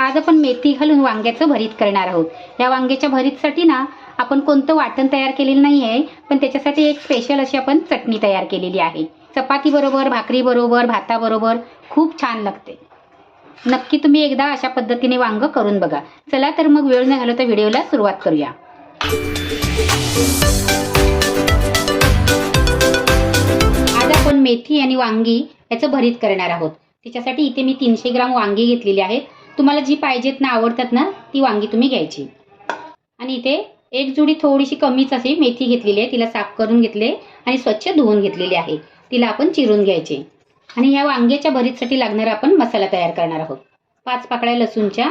आज आपण मेथी घालून वांग्याचं भरीत करणार आहोत. या वांग्याच्या भरीतसाठी ना आपण कोणतं वाटण तयार केलेलं नाही आहे पण त्याच्यासाठी एक स्पेशल अशी आपण चटणी तयार केलेली आहे. चपाती बरोबर भाकरी बरोबर भाताबरोबर खूप छान लागते. नक्की तुम्ही एकदा अशा पद्धतीने वांग करून बघा. चला तर मग वेळ न घालवता व्हिडिओला सुरुवात करूया. आज आपण मेथी आणि वांगी याचं भरीत करणार आहोत. त्याच्यासाठी इथे मी तीनशे ग्राम वांगी घेतलेली आहेत. तुम्हाला जी पाहिजेत ना आवडतात ना ती वांगी तुम्ही घ्यायची. आणि इथे एक जुडी थोडीशी कमीच अशी मेथी घेतलेली आहे तिला साफ करून घेतले आणि स्वच्छ धुवून घेतलेली आहे. तिला आपण चिरून घ्यायचे. आणि ह्या वांग्याच्या भरीतसाठी लागणारा आपण मसाला तयार करणार आहोत. पाच पाकळ्या लसूणच्या.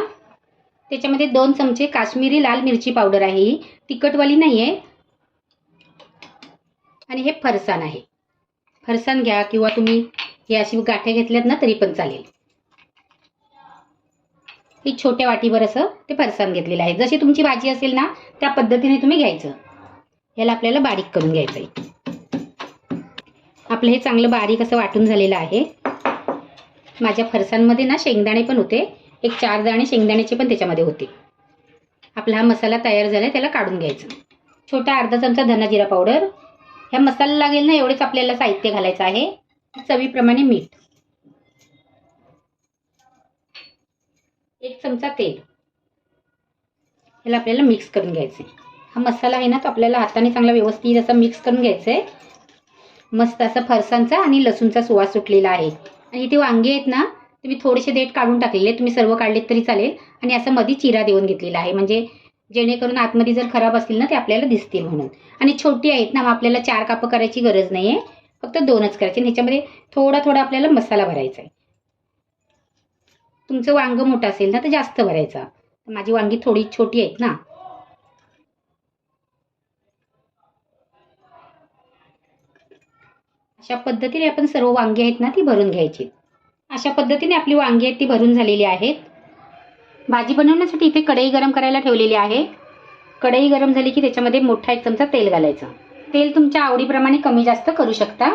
त्याच्यामध्ये दोन चमचे काश्मीरी लाल मिरची पावडर आहे ही. तिखटवाली नाही आहे आणि हे फरसाण आहे. फरसाण घ्या किंवा तुम्ही हे अशी गाठे घेतल्यात ना तरी पण चालेल. ही छोट्या वाटीवर असं ते फरसाण घेतलेलं आहे. जशी तुमची भाजी असेल ना त्या पद्धतीने तुम्ही घ्यायचं. याला आपल्याला बारीक करून घ्यायचं आहे आपलं हे चांगलं बारीक असं वाटून झालेलं आहे. माझ्या फरसांमध्ये ना शेंगदाणे पण होते. एक चार दाणे शेंगदाण्याचे पण त्याच्यामध्ये होते. आपला हा मसाला तयार झाला त्याला काढून घ्यायचं. छोटा अर्धा चमचा धना जिरा पावडर. ह्या मसाला लागेल ना एवढेच आपल्याला साहित्य घालायचं आहे. चवीप्रमाणे मीठ. एक चमचा तेल. याला आपल्याला मिक्स करून घ्यायचं आहे हा मसाला आहे ना तो आपल्याला हाताने चांगला व्यवस्थित असा मिक्स करून घ्यायचा आहे मस्त असा फरसांचा आणि लसूणचा सुवास सुटलेला आहे. आणि इथे वांगे आहेत ना तुम्ही थोडेसे देठ काढून टाकलेले तुम्ही सर्व काढलेत तरी चालेल. आणि असं मध्ये चिरा देऊन घेतलेला आहे. म्हणजे जेणेकरून आतमध्ये जर खराब असतील ना ते आपल्याला दिसतील म्हणून. आणि छोटी आहेत ना मग आपल्याला चार कापं करायची गरज नाही आहे फक्त दोनच करायची. आणि ह्याच्यामध्ये थोडा थोडा आपल्याला मसाला भरायचा आहे. तुमचं वांग मोठं असेल ना तर जास्त भरायचा. माझी वांगी थोडी छोटी आहेत ना. अशा पद्धतीने आपण सर्व वांगी आहेत ना ती भरून घ्यायची. अशा पद्धतीने आपली वांगी आहेत ती भरून झालेली आहेत. भाजी बनवण्यासाठी इथे कढई गरम करायला ठेवलेली आहे. कढई गरम झाली की त्याच्यामध्ये मोठा एक चमचा तेल घालायचं. तेल तुमच्या आवडीप्रमाणे कमी जास्त करू शकता.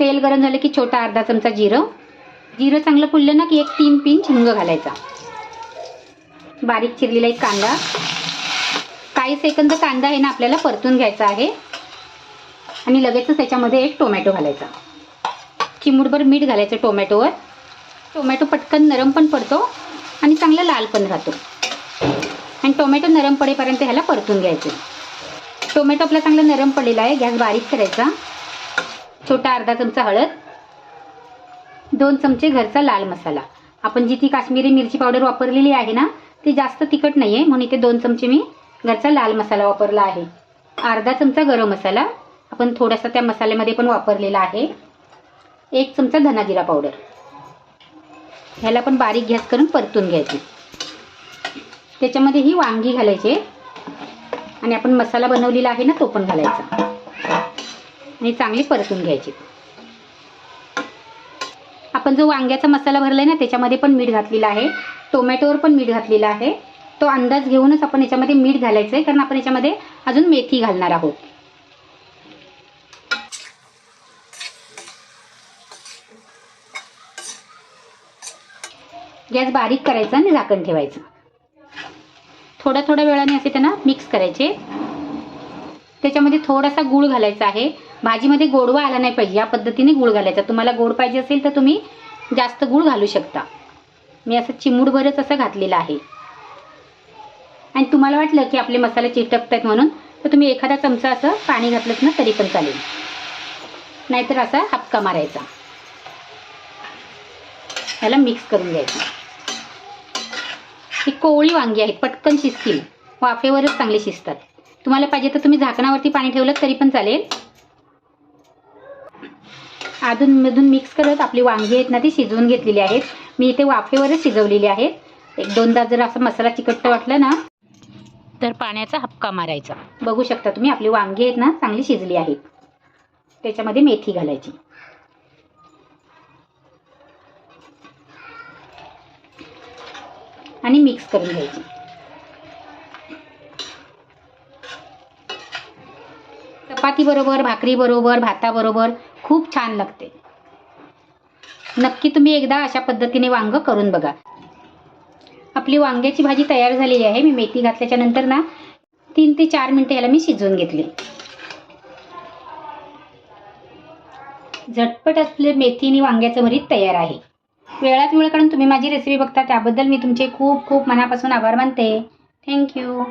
तेल गरम झालं की छोटा अर्धा चमचा जिरं. जिरं चांगलं फुललं ना की एक तीन पिंच हिंग घालायचा. बारीक चिरलेला एक कांदा. काही सेकंद कांदा आहे ना आपल्याला परतून घ्यायचा आहे. आणि लगेचच त्याच्यामध्ये एक टोमॅटो घालायचा. चिमूटभर मीठ घालायचं टोमॅटोवर. टोमॅटो पटकन नरम पण पडतो आणि चांगला लाल पण राहतो. आणि टोमॅटो नरम पडेपर्यंत ह्याला परतून घ्यायचे. टोमॅटो आपला चांगला नरम पडलेला आहे. गॅस बारीक करायचा. छोटा अर्धा चमचा हळद. दोन चमचे घरचा लाल मसाला. आपण जी ती काश्मीरी मिरची पावडर वापरलेली आहे ना ती जास्त तिखट नाही आहे म्हणून इथे दोन चमचे मी घरचा लाल मसाला वापरला आहे. अर्धा चमचा गरम मसाला आपण थोडासा त्या मसाल्यामध्ये पण वापरलेला आहे. एक चमचा धनाजिरा पावडर. ह्याला पण बारीक गॅस करून परतून घ्यायची. त्याच्यामध्ये ही वांगी घालायची. आणि आपण मसाला बनवलेला आहे ना तो पण घालायचा. आणि चांगली परतून घ्यायची. आपण जो वांग्याचा मसाला भरलाय ना त्याच्यामध्ये पण मीठ घातलेला आहे. टोमॅटोवर पण मीठ घातलेला आहे. तो अंदाज घेऊनच आपण याच्यामध्ये मीठ घालायचं आहे कारण आपण याच्यामध्ये अजून मेथी घालणार आहोत. गॅस बारीक करायचा आणि झाकण ठेवायचं. थोड्या थोड्या वेळाने असे त्यांना मिक्स करायचे. त्याच्यामध्ये थोडासा गूळ घालायचा आहे. भाजीमध्ये गोडवा आला नाही पाहिजे. या पद्धतीने गूळ घालायचा. तुम्हाला गोड पाहिजे असेल तर तुम्ही जास्त गूळ घालू शकता. मी असं चिमूडभरच असं घातलेलं आहे. आणि तुम्हाला वाटलं की आपले मसाले चिटकतात म्हणून तर तुम्ही एखादा चमचा असं पाणी घातलंच ना तरी पण चालेल. नाहीतर असा हपका मारायचा. याला मिक्स करून घ्यायचं. ही कोवळी वांगी आहेत पटकन शिजतील. वाफेवरच चांगले शिजतात. तुम्हाला पाहिजे तर तुम्ही झाकणावरती पाणी ठेवलं तरी पण चालेल. अधूनमधून मिक्स करत आपली वांगी आहेत ना ती शिजवून घेतलेली आहेत. मी इथे वाफेवरच शिजवलेली आहेत. एक दोनदा जर असा मसाला चिकट्ट वाटला ना तर पाण्याचा हपका मारायचा. बघू शकता तुम्ही आपली वांगी आहेत ना चांगली शिजली आहेत त्याच्यामध्ये मेथी घालायची. आणि मिक्स करून घ्यायची. चपाती बरोबर भाकरी बरोबर भाताबरोबर खूप छान लागते. नक्की तुम्ही एकदा अशा पद्धतीने वांग करून बघा. आपली वांग्याची भाजी तयार झालेली आहे. मी मेथी घातल्याच्या नंतर ना तीन ते चार मिनटं याला मी शिजवून घेतली. झटपट असले मेथी आणि वांग्याचं भरीत तयार आहे. वेळात वेळ काढून तुम्ही माझी रेसिपी बघता त्याबद्दल मी तुमचे खूप खूप मनापासून आभार मानते. थँक्यू